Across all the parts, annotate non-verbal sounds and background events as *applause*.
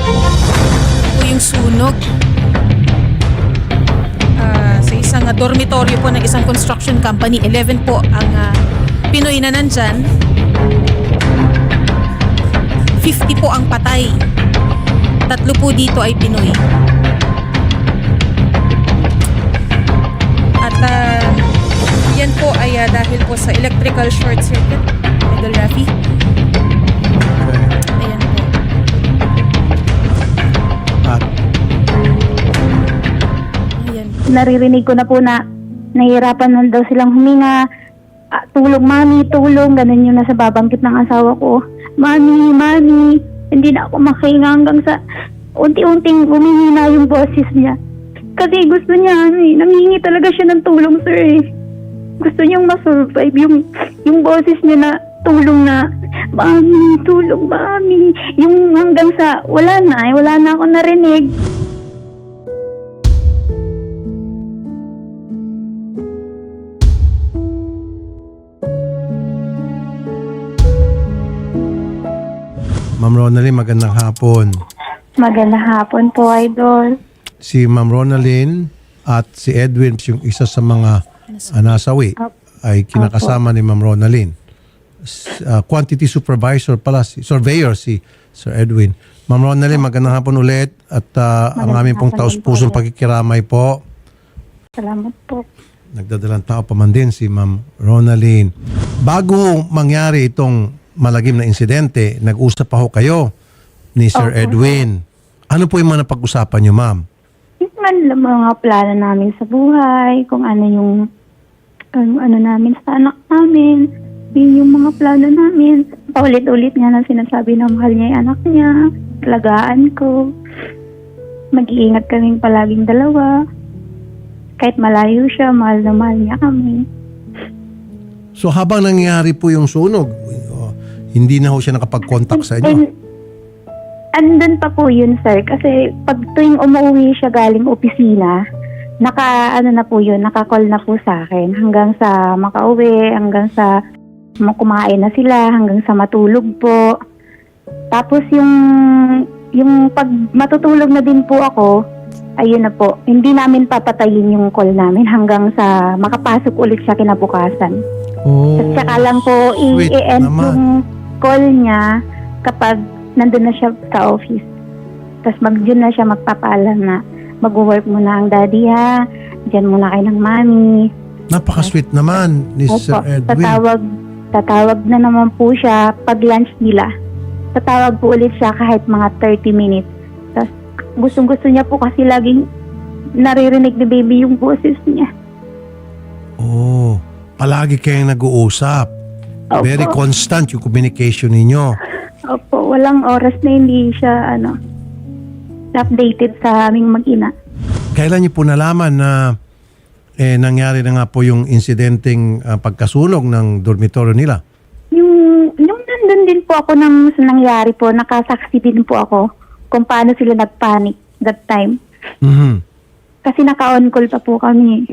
po yung sunog. Ah, sa isang ah, dormitoryo po ng isang construction company. 11 po ang ah, Pinoy na nandyan. 50 po ang patay. Tatlo po dito ay Pinoy. At ah, yan po ay ah, dahil po sa electrical short circuit. Idol Rafi. Naririnig ko na po na nahihirapan na daw silang huminga. Ah, tulong, mami, tulong. Ganun yung nasa babangkit ng asawa ko. Mami, mami, hindi na ako makahinga hanggang sa unti-unting humihina yung boses niya. Kasi gusto niya, ano eh, nangingi talaga siya ng tulong, sir eh. Gusto niyang masurvive yung, yung boses niya na tulong na, mami, tulong, mami. Yung hanggang sa, wala na eh, wala na ako narinig. Ma'am Ronaldin, magandang hapon. Magandang hapon po, Idol. Si Ma'am Ronaldin at si Edwin, yung isa sa mga ah, nasawi, ay kinakasama ni Ma'am Ronaldin. S- ah, quantity supervisor pala, si, surveyor si Sir Edwin. Ma'am Ronaldin, magandang hapon ulit at ah, ang aming pong taus-pusong po. pakikiramay po. Salamat po. Nagdadalang tao pa man din si Ma'am Ronaldin. Bago mangyari itong malagim na insidente, nag-usap pa ho kayo ni Sir Opo. Edwin. Ano po yung mga napag-usapan niyo, Ma'am? Yung man- mga plano namin sa buhay, kung ano yung kung ano namin sa anak namin, yun yung mga plano namin. Paulit-ulit nga na sinasabi na mahal niya yung anak niya, alagaan ko, mag-iingat kaming palaging dalawa. Kahit malayo siya, mahal na mahal niya kami. So habang nangyayari po yung sunog, hindi na ho siya nakapag-contact sa inyo. And, andun pa po yun, sir. Kasi pag tuwing umuwi siya galing opisina, naka, ano na po yun, naka-call na po sa akin. Hanggang sa makauwi, hanggang sa ma- kumain na sila, hanggang sa matulog po. Tapos yung, yung pag matutulog na din po ako, ayun na po, hindi namin papatayin yung call namin hanggang sa makapasok ulit siya kinabukasan. Oh, At saka lang po i-end yung call niya kapag nandun na siya sa office. Tapos mag dyan na siya magpapaalam na mag-work muna ang daddy ha. Diyan muna kayo ng mami. napaka-sweet naman ni Sir Edwin. tatawag, tatawag na naman po siya pag lunch nila. Tatawag po ulit siya kahit mga 30 minutes. Tapos gustong gusto niya po kasi laging naririnig ni baby yung boses niya. Oh, palagi kayong nag-uusap. Opo. Very constant yung communication ninyo. Opo, walang oras na hindi siya ano updated sa aming mag-ina. Kailan niyo po nalaman na eh, nangyari na nga po yung insidenteng ah, pagkasunog ng dormitoryo nila? Yung, yung nandun din po ako nang sa nangyari po, nakasaksi din po ako kung paano sila nagpanic that time. Mhm. Kasi naka-on call pa po kami.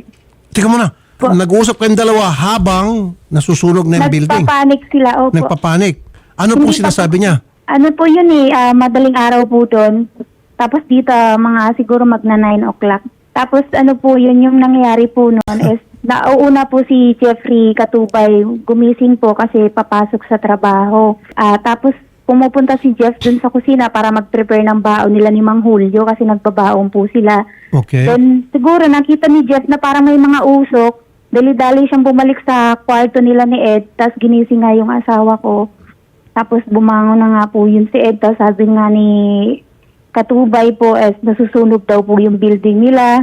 Teka muna, Po. nag-uusap kayong dalawa habang nasusunog na yung building. Nagpapanik sila, opo. Nagpapanik. Ano po Hindi pa sinasabi niya? Ano po yun eh, ah, madaling araw po doon. Tapos dito, mga siguro magna 9 o'clock. Tapos ano po yun, yung nangyari po noon *laughs* is, nauuna po si Jeffrey Katubay, gumising po kasi papasok sa trabaho. Ah, tapos pumupunta si Jeff dun sa kusina para mag-prepare ng baon nila ni Mang Julio kasi nagbabaon po sila. Okay. Then siguro nakita ni Jeff na parang may mga usok. Dali-dali siyang bumalik sa kwarto nila ni Ed. Tapos ginising nga yung asawa ko. Tapos bumangon na nga po yun si Ed. Tapos sabi nga ni Katubay po es nasusunog daw po yung building nila.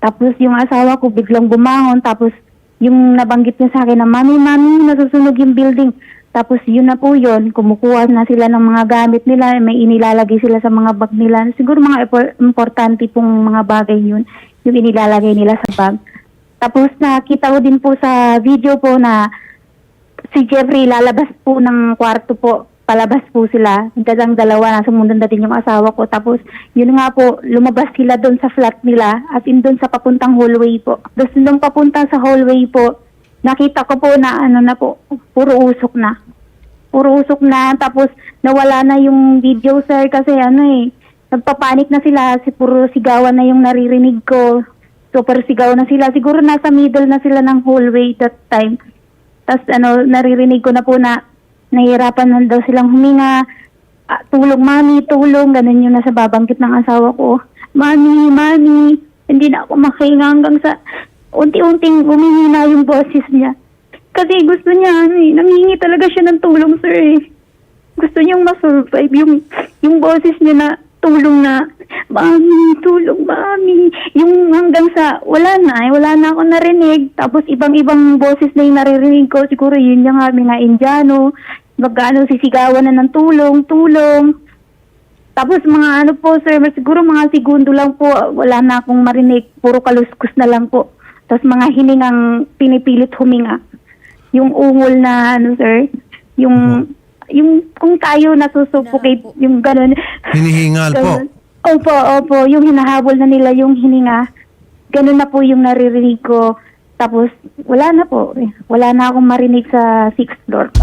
Tapos yung asawa ko biglang bumangon. Tapos yung nabanggit niya sa akin na mami, mami, nasusunog yung building. Tapos yun na po yun, kumukuha na sila ng mga gamit nila, may inilalagay sila sa mga bag nila. Siguro mga impor- importante pong mga bagay yun, yung inilalagay nila sa bag. Tapos nakita ko din po sa video po na si Jeffrey lalabas po ng kwarto po. Palabas po sila. Dagang dalawa na sumunod na din yung asawa ko. Tapos yun nga po, lumabas sila doon sa flat nila at in doon sa papuntang hallway po. Tapos nung papunta sa hallway po, nakita ko po na ano na po, puro usok na. Puro usok na. Tapos nawala na yung video sir kasi ano eh, nagpapanik na sila, si puro sigawan na yung naririnig ko. Super sigaw na sila. Siguro nasa middle na sila ng hallway that time. Tapos ano, naririnig ko na po na nahihirapan na daw silang huminga. Ah, tulong, mami, tulong. Ganun yung nasa babanggit ng asawa ko. Mami, mami, hindi na ako makahinga hanggang sa unti-unting humihina yung boses niya. Kasi gusto niya, ano eh, nangingi talaga siya ng tulong, sir eh. Gusto niyang masurvive yung, yung boses niya na tulong na, Mami, tulong, Mami. Yung hanggang sa, wala na eh, wala na ako narinig. Tapos ibang-ibang boses na yung naririnig ko. Siguro yun yung nga, mga Indiano. Magkano sisigawan na ng tulong, tulong. Tapos mga ano po, sir, siguro mga segundo lang po, wala na akong marinig. Puro kaluskus na lang po. Tapos mga hiningang pinipilit huminga. Yung ungol na, ano, sir, yung, yung kung tayo nasusuffocate, yung ganun. Hinihingal po. Ganun. *laughs* Opo, opo, yung hinahabol na nila yung hininga. Ganun na po yung naririnig ko. Tapos, wala na po. eh. Wala na akong marinig sa sixth floor.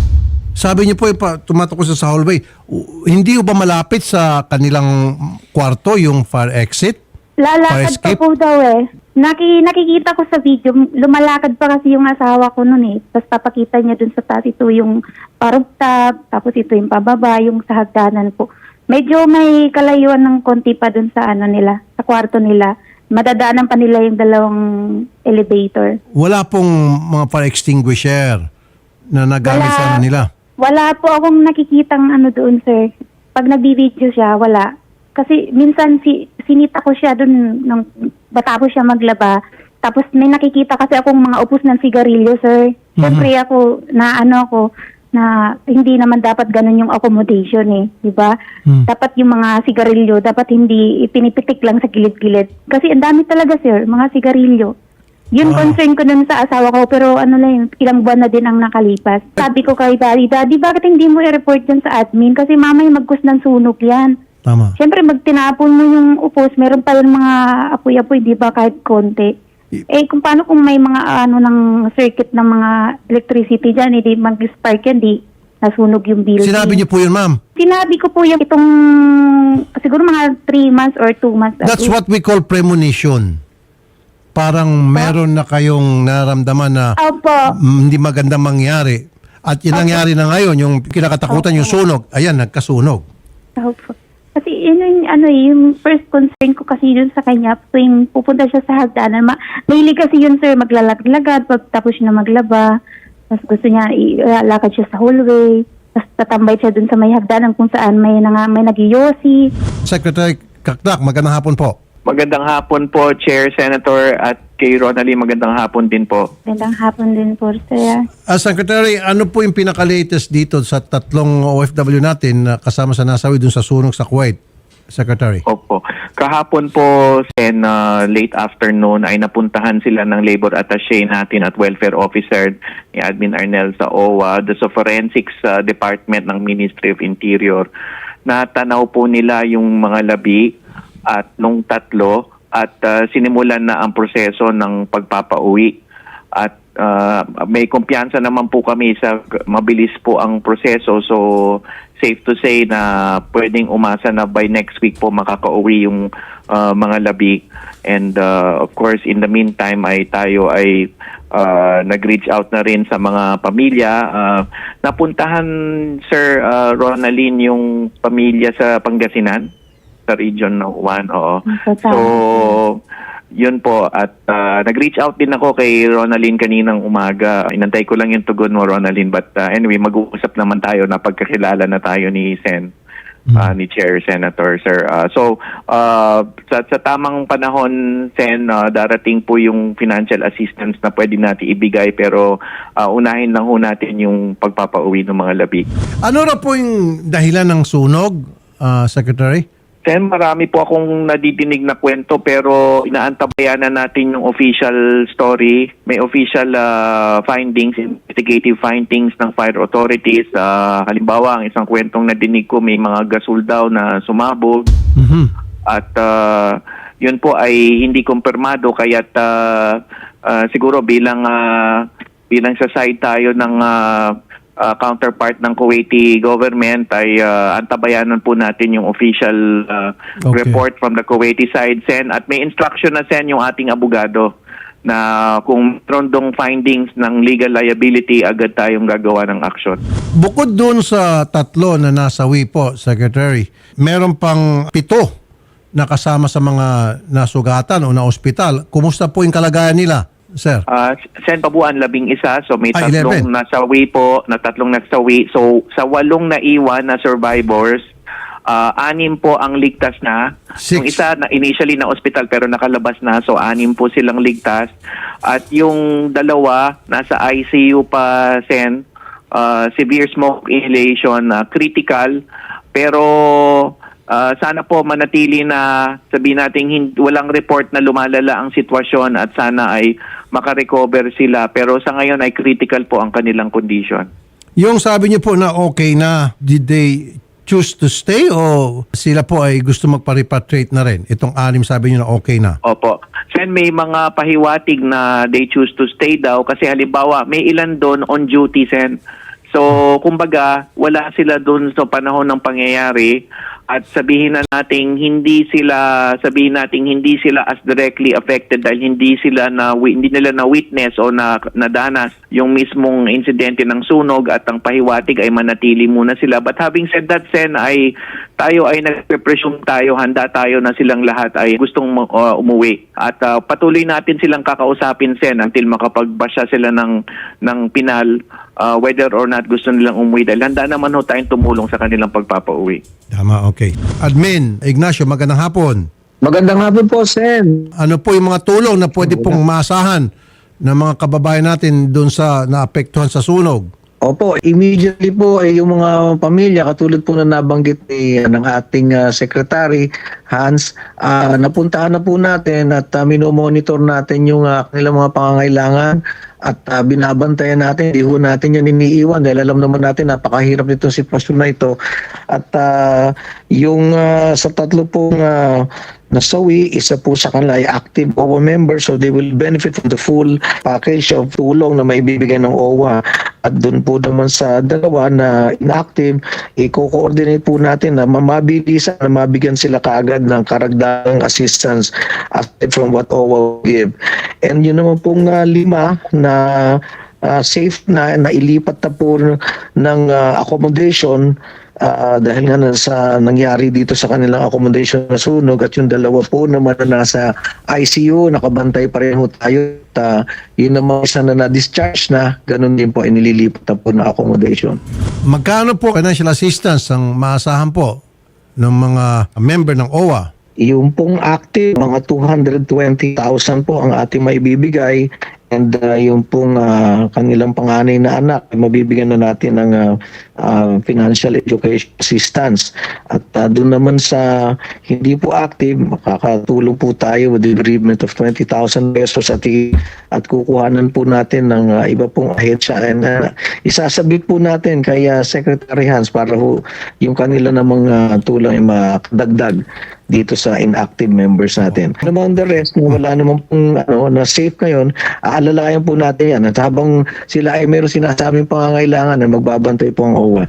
Sabi niyo po, yung pa, tumatakbo sa sa hallway, u- hindi ba malapit sa kanilang kwarto yung fire exit? Lalakad pa escape? po daw eh. Naki, nakikita ko sa video, lumalakad pa kasi yung asawa ko noon eh. Tapos papakita niya dun sa taas ito yung parugtab, tapos ito yung pababa, yung sa hagdanan po. Medyo may kalayuan ng konti pa dun sa ano nila, sa kwarto nila. Madadaanan pa nila yung dalawang elevator. Wala pong mga fire extinguisher na nagamit Wala. sa ano nila. Wala po akong nakikitang ano doon, sir. Pag nag-video siya, wala. Kasi minsan si sinita ko siya doon nang bata ko siya maglaba. Tapos may nakikita kasi akong mga upos ng sigarilyo, sir. Siyempre ako, na ano ako, na hindi naman dapat ganun yung accommodation eh, di ba? Hmm. Dapat yung mga sigarilyo, dapat hindi ipinipitik lang sa gilid-gilid. Kasi ang dami talaga, sir, mga sigarilyo. Yun Ah. concern ko dun sa asawa ko, pero ano lang yun, ilang buwan na din ang nakalipas. Sabi ko kay Daddy, Daddy, bakit hindi mo i-report yan sa admin? Kasi mamay magkus ng sunog yan. Tama. Siyempre, magtinapon mo yung upos, meron pa yung mga apoy-apoy, di ba, kahit konti. I- Eh, kung paano kung may mga ano ng circuit ng mga electricity dyan, hindi mag-spark yan, di nasunog yung building. Sinabi niyo po yun, ma'am. Sinabi ko po yung itong, siguro mga 3 months or 2 months That's what we call premonition. Parang meron na kayong naramdaman na Opo. mm, hindi magandang mangyari. At yun nangyari na ngayon, yung kinakatakutan yung sunog, ayan, nagkasunog. Opo. Kasi yun yung, ano, eh, yung first concern ko kasi yun sa kanya, tuwing pupunta siya sa hagdanan, ma mahilig kasi yun sir, maglalagad pag tapos siya na maglaba, tapos gusto niya ilalakad siya sa hallway, tapos tatambay siya dun sa may hagdanan kung saan may, nanga, may nagiyosi. Secretary Kakdak, magandang hapon po. Magandang hapon po, Chair, Senator, at kay Ronaldin, magandang hapon din po. Gandang hapon din po sir. Ah, Secretary, ano po yung pinaka-latest dito sa tatlong OFW natin na kasama sa nasawi dun sa sunog sa Kuwait? Secretary. Opo. Kahapon po, Sen, uh, late afternoon, ay napuntahan sila ng labor attaché natin at welfare officer ni Admin Arnel sa OWA, the sa forensics uh, department ng Ministry of Interior. Natanaw po nila yung mga labi at nung tatlo at uh, sinimulan na ang proseso ng pagpapauwi. At uh, may kumpiyansa naman po kami sa mabilis po ang proseso. So safe to say na pwedeng umasa na by next week po makakauwi yung uh, mga labi. And uh, of course, in the meantime ay tayo ay uh, nag-reach out na rin sa mga pamilya. Uh, napuntahan, Sir uh, Ronaldin, yung pamilya sa Pangasinan, sa region ng Juan. Oo. So, yun po. At uh, nag-reach out din ako kay Ronaldin kaninang umaga. Inantay ko lang yung tugon mo, Ronaldin. But uh, anyway, mag-uusap naman tayo na pagkakilala na tayo ni Sen. uh, ni Chair Senator Sir. Uh, so uh, sa, sa tamang panahon Sen uh, darating po yung financial assistance na pwede natin ibigay pero uh, unahin lang ho natin yung pagpapauwi ng mga labi. Ano na po yung dahilan ng sunog, ah, Secretary? Sen, marami po akong nadidinig na kwento pero inaantabayan na natin yung official story. May official uh, findings, investigative findings ng fire authorities. Uh, halimbawa, ang isang kwentong nadinig ko may mga gasol daw na sumabog Mhm. at uh, yun po ay hindi kumpirmado kaya't uh, uh, siguro bilang uh, bilang sa side tayo ng uh, uh, counterpart ng Kuwaiti government ay uh, antabayanan po natin yung official uh, Okay. report from the Kuwaiti side, Sen. At may instruction na, Sen, yung ating abogado na kung meron dong findings ng legal liability, agad tayong gagawa ng action. Bukod doon sa tatlo na nasawi po, Secretary, meron pang pito na kasama sa mga nasugatan o na ospital. Kumusta po yung kalagayan nila, sir? Uh, Sen Pabuan, labing isa. So may Ah, tatlong 11. nasawi po, na tatlong nagsawi. So sa walong naiwan na survivors, ah, anim po ang ligtas na. Six. Yung isa na initially na ospital pero nakalabas na. So anim po silang ligtas. At yung dalawa nasa ICU pa, Sen. ah, severe smoke inhalation, ah, critical. Pero Ah, sana po manatili na sabihin natin hin- walang report na lumalala ang sitwasyon at sana ay makarecover sila. Pero sa ngayon ay critical po ang kanilang condition. Yung sabi niyo po na okay na, did they choose to stay o sila po ay gusto magpa-repatriate na rin? Itong anim sabi niyo na okay na. Opo. Sen, may mga pahiwatig na they choose to stay daw kasi halimbawa may ilan doon on duty, Sen. So, kumbaga, wala sila doon sa panahon ng pangyayari at sabihin na nating hindi sila sabihin nating hindi sila as directly affected dahil hindi sila na hindi nila na witness o na nadanas yung mismong insidente ng sunog at ang pahiwatig ay manatili muna sila but having said that sen ay tayo ay nagpe-presume tayo handa tayo na silang lahat ay gustong uh, umuwi at uh, patuloy natin silang kakausapin sen until makapagbasya sila ng ng pinal uh, whether or not gusto nilang umuwi dahil handa naman ho tayong tumulong sa kanilang pagpapauwi. Tama, okay. Admin, Ignacio, magandang hapon. Magandang hapon po, Sen. Ano po yung mga tulong na pwede pong maasahan ng mga kababayan natin doon sa naapektuhan sa sunog? Opo, immediately po eh, yung mga pamilya katulad po na nabanggit ni ng ating ah, secretary Hans, ah, napuntahan na po natin at uh, minomonitor natin yung ah, kanilang mga pangangailangan at ah, binabantayan natin, hindi ho natin yan iniiwan dahil alam naman natin napakahirap nitong sitwasyon na ito. At ah, yung ah, sa tatlo pong ah, nasawi, isa po sa kanila ay active OWA member so they will benefit from the full package of tulong na maibibigay ng OWA. At doon po naman sa dalawa na inactive, i-coordinate po natin na mabilisan na mabigyan sila kaagad ng karagdagang assistance aside from what OWA will give. And yun naman pong ah, lima na ah, safe na nailipat na po ng ah, accommodation Ah, dahil nga sa nangyari dito sa kanilang accommodation na sunog at yung dalawa po naman na nasa ICU, nakabantay pa rin tayo. At, ah, yun naman isa na na-discharge na, ganun din po inililipat na po na accommodation. Magkano po financial assistance ang maasahan po ng mga member ng OWA? Yung pong active, mga 220,000 po ang ating maibibigay and uh, yung pong ah, kanilang panganay na anak, mabibigyan na natin ng ah, ah, financial education assistance. At ah, doon naman sa hindi po active, makakatulong po tayo with the bereavement of 20,000 pesos at, at kukuhanan po natin ng ah, iba pong ahensya. And ah, isasabit po natin kay ah, Secretary Hans para ho yung kanila namang ah, tulong ay makadagdag dito sa inactive members natin. Naman the rest, na wala naman pong ano, na safe ngayon, aalalayan po natin yan. At habang sila ay meron sinasabing pangangailangan na magbabantay po ang OWA.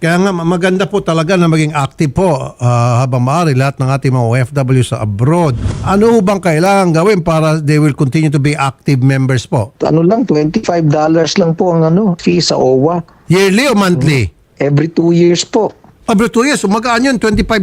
Kaya nga maganda po talaga na maging active po ah, habang maaari lahat ng ating mga OFW sa abroad. Ano bang kailangan gawin para they will continue to be active members po? Ano lang, $25 lang po ang ano, fee sa OWA. Yearly o monthly? Every two years po. Every two years, umagaan yun, $25.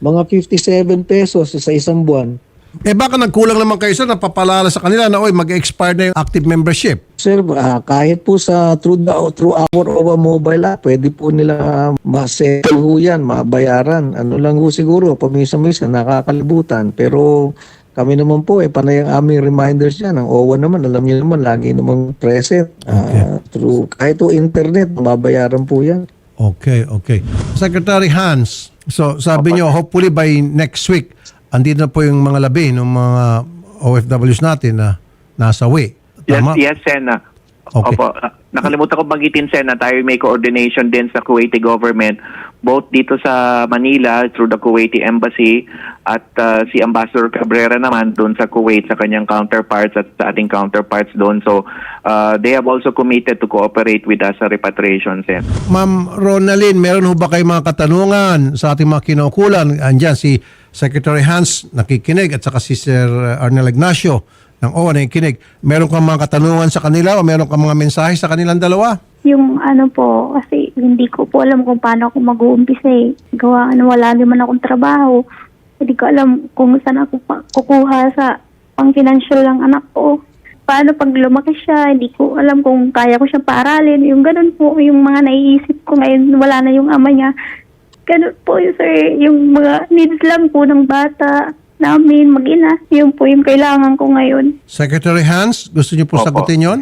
Mga 57 pesos sa isang buwan. Eh baka nagkulang naman kayo sir, napapalala sa kanila na oy mag-expire na yung active membership. Sir, ah, kahit po sa through, the, through our OWA mobile app, pwede po nila masettle ho yan, mabayaran. Ano lang ho siguro, pamisa-misa, nakakalibutan. Pero kami naman po, eh, panay ang aming reminders yan. Ang OWA naman, alam niyo naman, lagi namang present. Ah, through, kahit po internet, mabayaran po yan. Okay, okay. Secretary Hans, so sabi nyo, hopefully by next week, andito na po yung mga labi ng mga OFWs natin na nasawi. Yes, Tama? yes, Sen. ah. Okay. Opo. Nakalimutan ko banggitin, Sen, na tayo may coordination din sa Kuwaiti government, both dito sa Manila through the Kuwaiti Embassy at ah, si Ambassador Cabrera naman doon sa Kuwait sa kanyang counterparts at sa ating counterparts doon. So, ah, they have also committed to cooperate with us sa repatriation, Sen. Ma'am Ronaldin, meron ho ba kayong mga katanungan sa ating mga kinukulan? Andyan si Secretary Hans nakikinig at saka si Sir Arnel Ignacio ng OWA nakikinig. Meron kang mga katanungan sa kanila o meron kang mga mensahe sa kanilang dalawa? Yung ano po, kasi hindi ko po alam kung paano ako mag-uumpisa eh. Gawa, ano, wala naman akong trabaho. Hindi ko alam kung saan ako pa- kukuha sa pang-financial ng anak ko. Paano pag lumaki siya, hindi ko alam kung kaya ko siyang paaralin. Yung ganun po, yung mga naiisip ko ngayon, wala na yung ama niya. Ganun po sir. Yung mga needs lang po ng bata namin, mag-ina. Yun po yung kailangan ko ngayon. Secretary Hans, gusto niyo po Opo. sagutin yon?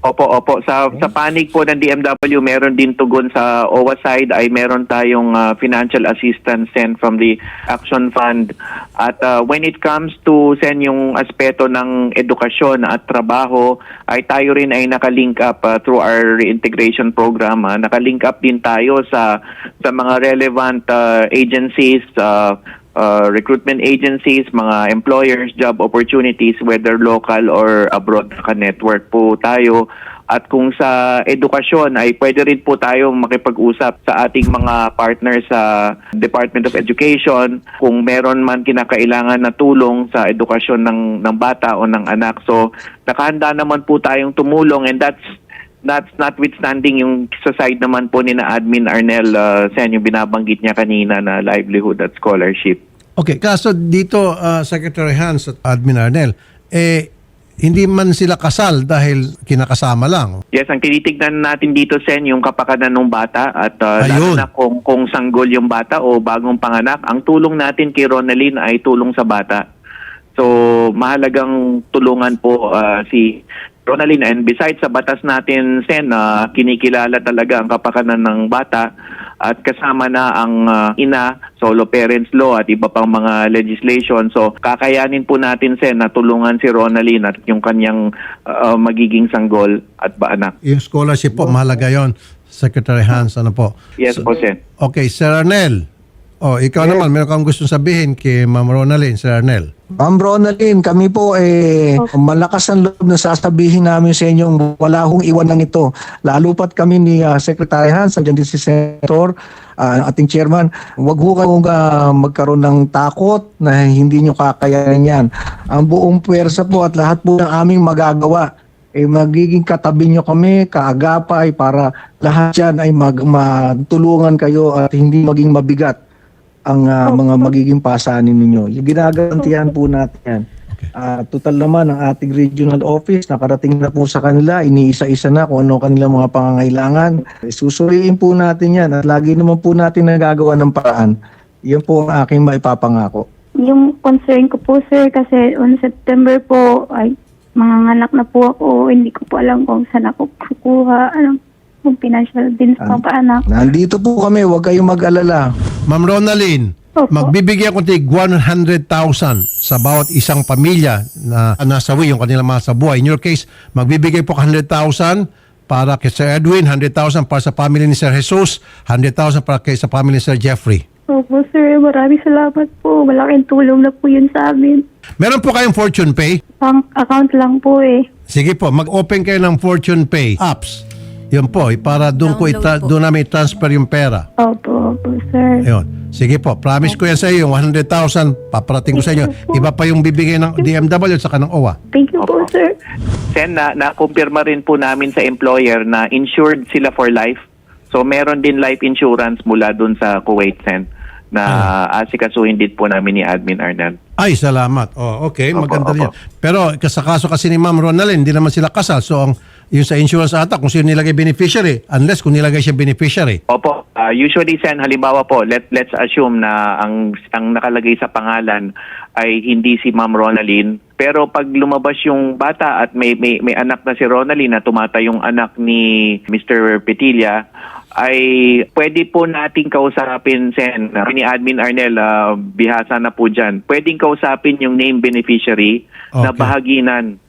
Opo, opo. Sa sa panig po ng DMW, meron din tugon sa OWA side ay meron tayong ah, financial assistance sent from the Action Fund. At ah, when it comes to send yung aspeto ng edukasyon at trabaho, ay tayo rin ay nakalink up ah, through our reintegration program. ah. nakalink up din tayo sa sa mga relevant ah, agencies, ah, uh, recruitment agencies, mga employers, job opportunities, whether local or abroad, naka-network po tayo. At kung sa edukasyon ay pwede rin po tayong makipag-usap sa ating mga partners sa Department of Education kung meron man kinakailangan na tulong sa edukasyon ng, ng bata o ng anak. So nakahanda naman po tayong tumulong and that's That's notwithstanding yung sa side naman po ni na Admin Arnel uh, Sen, yung binabanggit niya kanina na livelihood at scholarship. Okay, kaso dito, uh, Secretary Hans at Admin Arnel, eh, hindi man sila kasal dahil kinakasama lang. Yes, ang tinitignan natin dito, Sen, yung kapakanan ng bata at uh, Ayun. lalo na kung, kung sanggol yung bata o bagong panganak, ang tulong natin kay Ronaldin ay tulong sa bata. So, mahalagang tulungan po uh, si Ronaldin. And besides sa batas natin, Sen, na kinikilala talaga ang kapakanan ng bata at kasama na ang uh, ina, solo parents law at iba pang mga legislation. So, kakayanin po natin, Sen, na tulungan si Ronaldin at yung kanyang uh, magiging sanggol at baanak. Yung scholarship po, mahalaga yon Secretary Hans, ano po? Yes po, Sen. Okay, Sir Arnel. Oh, ikaw naman, meron kang gustong sabihin kay Ma'am Ronaldin, Sir Arnel. Ma'am Ronaldin, kami po eh malakas ang loob na sasabihin namin sa inyong wala hong iwanan ito. Lalo pat kami ni ah, Secretary Hans, andyan din si Senator, ah, ating chairman, wag ho kayong ah, magkaroon ng takot na hindi nyo kakayanin yan. Ang buong puwersa po at lahat po ng aming magagawa eh magiging katabi nyo kami, kaagapay para lahat yan ay mag, matulungan kayo at hindi maging mabigat ang ah, mga magiging pasanin ninyo. Yung ginagarantihan po natin yan. Ah, total naman ang ating regional office, nakarating na po sa kanila, iniisa-isa na kung ano kanilang mga pangangailangan. Susuriin po natin yan at lagi naman po natin nagagawa ng paraan. Yan po ang aking maipapangako. Yung concern ko po sir kasi on September po ay manganganak na po ako. Hindi ko po alam kung saan ako kukuha. Anong kung financial din sa mga anak. Nandito po kami, huwag kayong mag-alala. Ma'am Ronaldin, Opo. magbibigay ako tig 100,000 sa bawat isang pamilya na nasawi yung kanilang mga sa buhay. In your case, magbibigay po ka 100,000 para kay Sir Edwin, 100,000 para sa family ni Sir Jesus, 100,000 para kay sa family ni Sir Jeffrey. Opo sir, maraming salamat po. Malaking tulong na po yun sa amin. Meron po kayong fortune pay? Pang account lang po eh. Sige po, mag-open kayo ng fortune pay apps. Yun po, eh, para doon ko Download ita- po. doon namin transfer yung pera. Opo, opo sir. Ayun. Sige po, promise ko yan sa iyo, yung 100,000, paparating ko sa inyo. Iba pa yung bibigay ng DMW at saka ng OWA. Thank you po sir. Sen, na, na-confirma rin po namin sa employer na insured sila for life. So meron din life insurance mula dun sa Kuwait, Sen, na asikasuhin din po namin ni Admin Arnel. Ay, salamat. Oh, okay, Opo, maganda opo. yan. Pero sa kaso kasi ni Ma'am Ronaldin, hindi naman sila kasal. So, ang, yung sa insurance ata, kung sino nilagay beneficiary, unless kung nilagay siya beneficiary. Opo, ah, usually Sen, halimbawa po, let, let's assume na ang, ang nakalagay sa pangalan ay hindi si Ma'am Ronaldin. Pero pag lumabas yung bata at may, may, may anak na si Ronaldin na tumatay yung anak ni Mr. Petilla, ay pwede po nating kausapin, Sen, ni Admin Arnel, ah, bihasa na po dyan. Pwedeng kausapin yung name beneficiary na Okay. bahaginan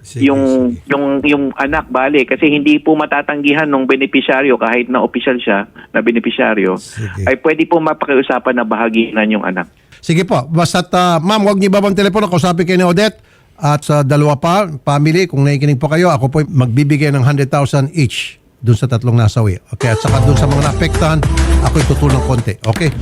Sige, yung sige. yung yung anak bale kasi hindi po matatanggihan ng benepisyaryo kahit na opisyal siya na benepisyaryo Sige. ay pwede po mapakiusapan na bahaginan yung anak. Sige po. Basta, uh, ma'am, huwag niyo babang telepono. Kausapin kayo ni Odette. At sa dalawa pa, family, kung nakikinig po kayo, ako po magbibigay ng 100,000 each dun sa tatlong nasawi. Okay? At saka dun sa mga naapektahan, ako tutulong konti. Okay?